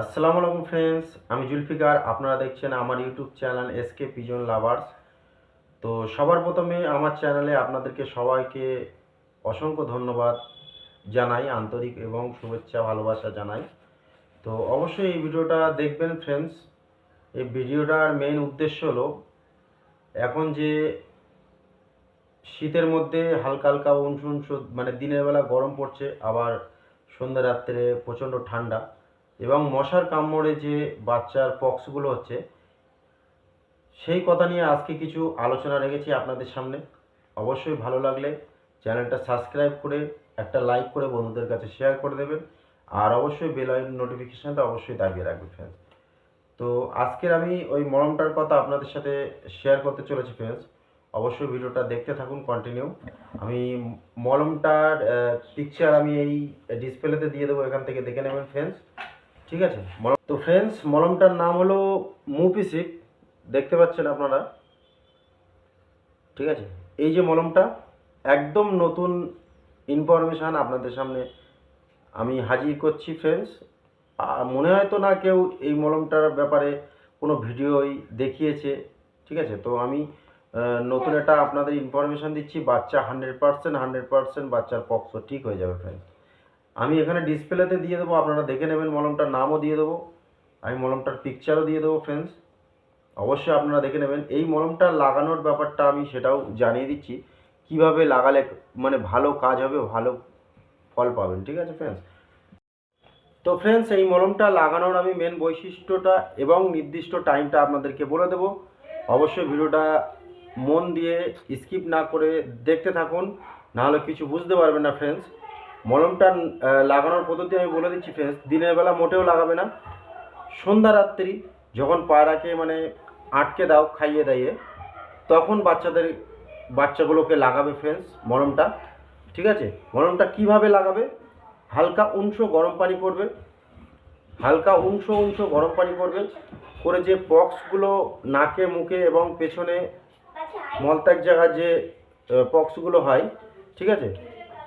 আসসালামু আলাইকুম ফ্রেন্ডস আমি জুলফিকার, আপনারা দেখছেন আমার YouTube channel SK pigeon lovers. তো সবার প্রথমে আমার চ্যানেলে আপনাদেরকে সবাইকে অসংখ্য ধন্যবাদ জানাই, আন্তরিক এবং শুভেচ্ছা, ভালোবাসা জানাই। তো অবশ্যই এই ভিডিওটা দেখবেন ফ্রেন্ডস এই ভিডিওটার মেইন উদ্দেশ্য হলো, এখন যে শীতের মধ্যে হালকা হালকা উনসু উনসু মানে দিনের বেলা গরম পড়ছে, আবার সন্ধ্যা রাত্রে প্রচণ্ড ঠান্ডা। এবং মশার কামড়ে যে বাচ্চার পক্সগুলো হচ্ছে, সেই কথা নিয়ে আজকে কিছু আলোচনা রেখেছি আপনাদের সামনে। অবশ্যই ভালো লাগলে চ্যানেলটা সাবস্ক্রাইব করে একটা লাইক করে বন্ধুদের কাছে শেয়ার করে দেবেন, আর অবশ্যই বেল নোটিফিকেশানটা অবশ্যই দাবিয়ে রাখবেন ফ্রেন্ডস তো আজকের আমি ওই মলমটার কথা আপনাদের সাথে শেয়ার করতে চলেছি ফ্রেন্ডস অবশ্যই ভিডিওটা দেখতে থাকুন কন্টিনিউ আমি মলমটার পিকচার আমি এই ডিসপ্লেতে দিয়ে দেবো, এখান থেকে দেখে নেবেন ফ্রেন্ডস ঠিক আছে? মলম তো ফ্রেন্ডস মলমটার নাম হলো মুপিসিক। দেখতে পাচ্ছেন আপনারা? ঠিক আছে? এই যে মলমটা, একদম নতুন ইনফরমেশান আপনাদের সামনে আমি হাজির করছি ফ্রেন্ডস মনে হয় তো না কেউ এই মলমটার ব্যাপারে কোনো ভিডিওই দেখিয়েছে, ঠিক আছে? তো আমি নতুন একটা আপনাদের ইনফরমেশান দিচ্ছি, বাচ্চা হান্ড্রেড পার্সেন্ট হান্ড্রেড পার্সেন্ট বাচ্চার পক্ষ ঠিক হয়ে যাবে ফ্রেন্ডস আমি এখানে ডিসপ্লেতে দিয়ে দেবো, আপনারা দেখে নেবেন মলমটার নামও দিয়ে দেবো, আমি মলমটার পিকচারও দিয়ে দেবো ফ্রেন্ডস অবশ্যই আপনারা দেখে নেবেন, এই মলমটা লাগানোর ব্যাপারটা আমি সেটাও জানিয়ে দিচ্ছি, কীভাবে লাগালে মানে ভালো কাজ হবে, ভালো ফল পাবেন, ঠিক আছে ফ্রেন্ডস তো ফ্রেন্ডস এই মলমটা লাগানোর আমি মেন বৈশিষ্ট্যটা এবং নির্দিষ্ট টাইমটা আপনাদেরকে বলে দেবো। অবশ্যই ভিডিওটা মন দিয়ে স্কিপ না করে দেখতে থাকুন, নাহলে কিছু বুঝতে পারবেন না ফ্রেন্ডস মলমটা লাগানোর পদ্ধতি আমি বলে দিচ্ছি ফ্রেন্ডস দিনের বেলা মোটেও লাগাবে না। সন্ধ্যা রাত্রি যখন পায়রাকে মানে আটকে দাও খাইয়ে দাইয়ে তখন বাচ্চাদের বাচ্চাগুলোকে লাগাবে ফ্রেন্ডস মলমটা। ঠিক আছে? মলমটা কীভাবে লাগাবে? হালকা উনশো গরম পানি করবে। হালকা উনশো উনশো গরম পানি করবে করে যে পক্সগুলো নাকে মুখে এবং পেছনে মলত্যাগ জায়গায় যে পক্সগুলো হয় ঠিক আছে?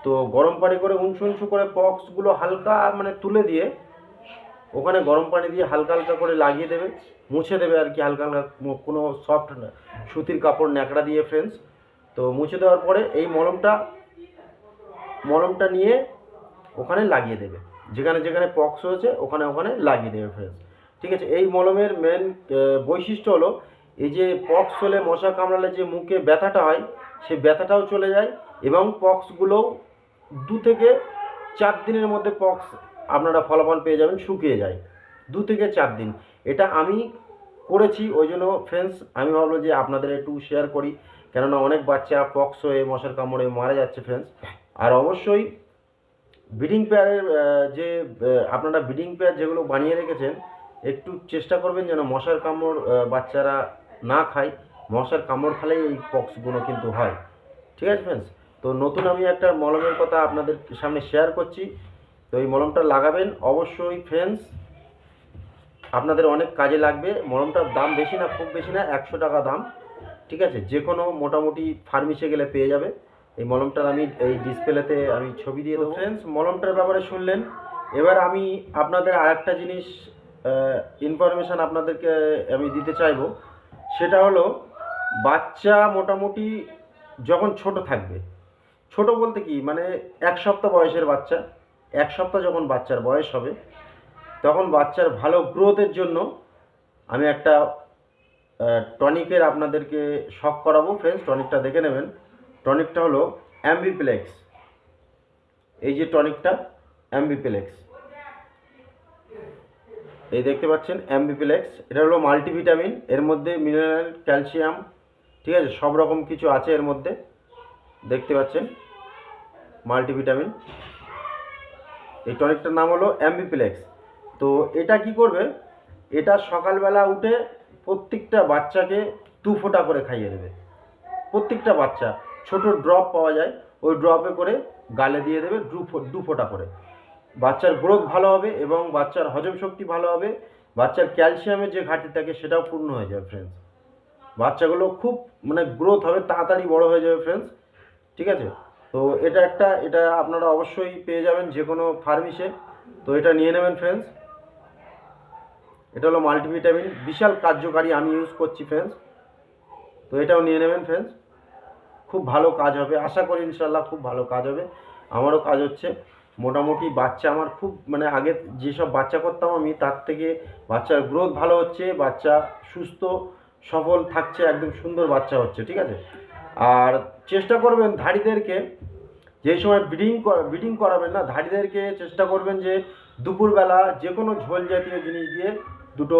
তো গরম পানি করে উনশো উনশো করে পক্সগুলো হালকা মানে তুলে দিয়ে ওখানে গরম পানি দিয়ে হালকা হালকা করে লাগিয়ে দেবে, মুছে দেবে আর কি হালকা হালকা কোনো সফট সুতির কাপড় ন্যাকড়া দিয়ে ফ্রেন্ডস তো মুছে দেওয়ার পরে এই মলমটা মলমটা নিয়ে ওখানে লাগিয়ে দেবে। যেখানে যেখানে পক্স হয়েছে, ওখানে ওখানে লাগিয়ে দেবে ফ্রেন্ডস ঠিক আছে, এই মলমের মেন বৈশিষ্ট্য হলো এই যে পক্স হলে মশা কামড়ালে যে মুখে ব্যথাটা হয় সেই ব্যথাটাও চলে যায় এবং পক্সগুলোও দু থেকে চার দিনের মধ্যে পক্স আপনারা ফলাফল পেয়ে যাবেন, শুকিয়ে যায়। দু থেকে চার দিন। এটা আমি করেছি, ওই জন্য ফ্রেন্ডস আমি ভাবলো যে আপনাদের একটু শেয়ার করি, কেননা অনেক বাচ্চা পক্স হয়ে, মশার কামড়ে মারা যাচ্ছে ফ্রেন্ডস আর অবশ্যই ব্রিডিং পেয়ারের যে আপনারা ব্রিডিং পেয়ার যেগুলো বানিয়ে রেখেছেন, একটু চেষ্টা করবেন যেন মশার কামড় বাচ্চারা না খায়। মশার কামড় খালেই এই পক্সগুলো কিন্তু হয়। ঠিক আছে ফ্রেন্ডস তো নতুন আমি একটা মলমের কথা আপনাদের সামনে শেয়ার করছি। তো এই মলমটা লাগাবেন। অবশ্যই ফ্রেন্ডস আপনাদের অনেক কাজে লাগবে। মলমটার দাম বেশি না খুব বেশি না একশো টাকা দাম। ঠিক আছে? যে কোনো মোটামুটি ফার্মেসে গেলে পেয়ে যাবে। এই মলমটার আমি এই ডিসপ্লেতে আমি ছবি দিয়ে দেবো। ফ্রেন্ডস মলমটার ব্যাপারে শুনলেন। এবার আমি আপনাদের আরেকটা জিনিস ইনফরমেশান আপনাদেরকে আমি দিতে চাইব। সেটা হলো বাচ্চা মোটামুটি যখন ছোট থাকবে ছোট বলতে কি মানে এক সপ্তাহ বয়সের বাচ্চা, এক সপ্তাহ যখন বাচ্চার বয়স হবে, তখন বাচ্চার ভালো গ্রোথের জন্য আমি একটা টনিকের আপনাদেরকে শখ করাবো ফ্রেন্ডস টনিকটা দেখে নেবেন। টনিকটা হলো অ্যাম্বিপ্লেক্স এই যে টনিকটা অ্যাম্বিপ্লেক্স এই দেখতে পাচ্ছেন অ্যাম্বিপ্লেক্স এটা হলো মাল্টিভিটামিন, এর মধ্যে মিনারেল, ক্যালসিয়াম, ঠিক আছে, সব রকম কিছু আছে এর মধ্যে। দেখতে পাচ্ছেন? মাল্টিভিটামিন। এই টনিকটার নাম হলো অ্যাম্বিপ্লেক্স। তো এটা কি করবে? এটা সকালবেলা উঠে প্রত্যেকটা বাচ্চাকে দু ফোঁটা করে খাইয়ে দেবে। প্রত্যেকটা বাচ্চা, ছোট ড্রপ পাওয়া যায়, ওই ড্রপে করে গালে দিয়ে দেবে দু দু ফোঁটা করে। বাচ্চার গ্রোথ ভালো হবে এবং বাচ্চার হজম শক্তি ভালো হবে। বাচ্চার ক্যালসিয়ামের যে ঘাটতি থাকে সেটাও পূর্ণ হয়ে যাবে ফ্রেন্ডস বাচ্চাগুলো খুব মানে গ্রোথ হবে, তাড়াতাড়ি বড় হয়ে যাবে ফ্রেন্ডস ঠিক আছে? তো এটা একটা, এটা আপনারা অবশ্যই পেয়ে যাবেন যে কোনো ফার্মিসে তো এটা নিয়ে নেবেন ফ্রেন্ডস এটা হলো মাল্টিভিটামিন বিশাল কার্যকারী আমি ইউজ করছি ফ্রেন্ডস তো এটাও নিয়ে নেবেন ফ্রেন্ডস খুব ভালো কাজ হবে। আশা করি ইনশাল্লাহ খুব ভালো কাজ হবে। আমারও কাজ হচ্ছে। মোটামুটি বাচ্চা আমার খুব মানে আগে যেসব বাচ্চা করতাম আমি, তার থেকে বাচ্চার গ্রোথ ভালো হচ্ছে, বাচ্চা সুস্থ, সফল, থাকছে, একদম সুন্দর বাচ্চা হচ্ছে, ঠিক আছে? আর চেষ্টা করবেন ধাড়িদেরকে যে সময় ব্রিডিং ব্রিডিং করাবেন না ধাড়িদেরকে চেষ্টা করবেন যে দুপুরবেলা যে কোনো ঝোল জাতীয় জিনিস দিয়ে দুটো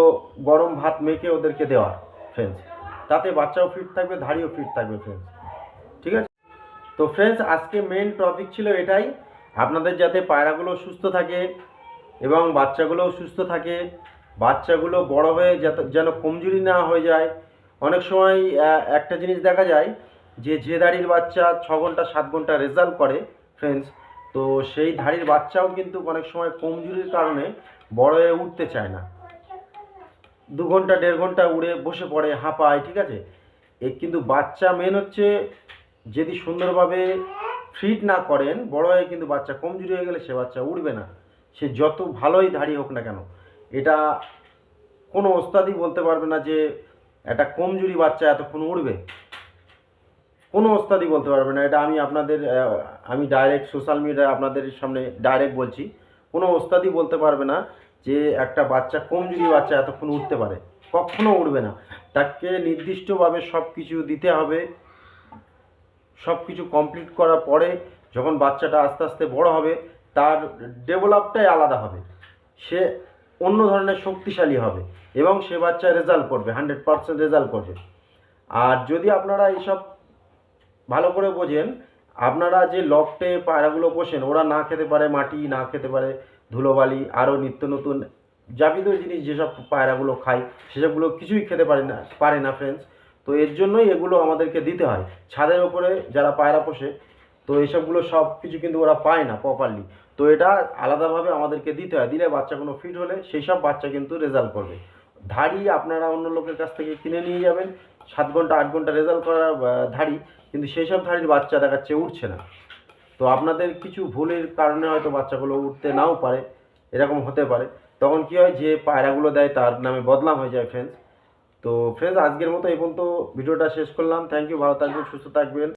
গরম ভাত মেখে ওদেরকে দেওয়া ফ্রেন্ডস তাতে বাচ্চাও ফিট থাকবে ধাড়িও ফিট থাকবে ফ্রেন্ডস ঠিক আছে? তো ফ্রেন্ডস আজকে মেন টপিক ছিল এটাই, আপনাদের যাতে পায়রাগুলো সুস্থ থাকে এবং বাচ্চাগুলোও সুস্থ থাকে, বাচ্চাগুলো বড় হয়ে যাতে, যেন কমজুরি না হয়ে যায়। অনেক সময় একটা জিনিস দেখা যায় যে যে দাড়ির বাচ্চা ছ ঘণ্টা, সাত ঘণ্টা রেজাল্ট করে ফ্রেন্ডস তো সেই ধাড়ির বাচ্চাও কিন্তু অনেক সময় কমজুরির কারণে বড় হয়ে উঠতে চায় না। দু ঘণ্টা, দেড় ঘণ্টা উড়ে বসে পড়ে, হাঁপায়, ঠিক আছে? এ কিন্তু বাচ্চা মেন হচ্ছে যদি সুন্দরভাবে ফিট না করেন, বড় হয়ে কিন্তু বাচ্চা কমজুরি হয়ে গেলে সে বাচ্চা উঠবে না। সে যত ভালোই ধাড়ি হোক না কেন, এটা কোনো ওস্তাদই বলতে পারবে না যে একটা কমজোরি বাচ্চা এতক্ষণ উঠবে কোনো ওস্তাদি বলতে পারবে না। এটা আমি আপনাদের আমি ডাইরেক্ট সোশ্যাল মিডিয়ায় আপনাদের সামনে ডাইরেক্ট বলছি। কোনো ওস্তাদই বলতে পারবে না যে একটা বাচ্চা কমজোরি বাচ্চা এতক্ষণ উঠতে পারে, কখনো উঠবে না। তাকে নির্দিষ্টভাবে সব কিছু দিতে হবে। সব কিছু কমপ্লিট করার পরে যখন বাচ্চাটা আস্তে আস্তে বড় হবে, তার ডেভেলপটাই আলাদা হবে। সে অন্য ধরনের শক্তিশালী হবে এবং সে বাচ্চা রেজাল্ট করবে হান্ড্রেড পার্সেন্ট রেজাল্ট করবে। আর যদি আপনারা এইসব ভালো করে বোঝেন, আপনারা যে লফটে পায়রাগুলো পোষেন, ওরা না খেতে পারে, মাটি না খেতে পারে, ধুলোবালি আরও নিত্য নতুন যাবতীয় জিনিস যেসব পায়রাগুলো খায়, সেসবগুলো কিছুই খেতে পারে না পারে না ফ্রেন্ডস তো এর জন্যই এগুলো আমাদেরকে দিতে হয়। ছাদের ওপরে যারা পায়রা পোষে, তো এসবগুলো সব কিছু কিন্তু ওরা পায় না প্রপারলি তো এটা আলাদাভাবে আমাদেরকে দিতে হয়। দিলে বাচ্চাগুলো ফিট হলে, সেই সব বাচ্চা কিন্তু রেজাল্ট করবে। ধাড়ি আপনারা অন্য লোকের কাছ থেকে কিনে নিয়ে যাবেন। সাত ঘণ্টা, আট ঘণ্টা রেজাল্ট করার ধাড়ি, কিন্তু সেই সব ধাড়ির বাচ্চা দেখাচ্ছে উঠছে না। তো আপনাদের কিছু ভুলের কারণে হয়তো বাচ্চাগুলো উঠতে নাও পারে, এরকম হতে পারে। তখন কি হয়, যে পায়রাগুলো দেয়, তার নামে বদনাম হয়ে যায় ফ্রেন্ডস তো ফ্রেন্ডস আজকের মতো এই পর্যন্ত ভিডিওটা শেষ করলাম। থ্যাংক ইউ ভালো থাকবেন, সুস্থ থাকবেন।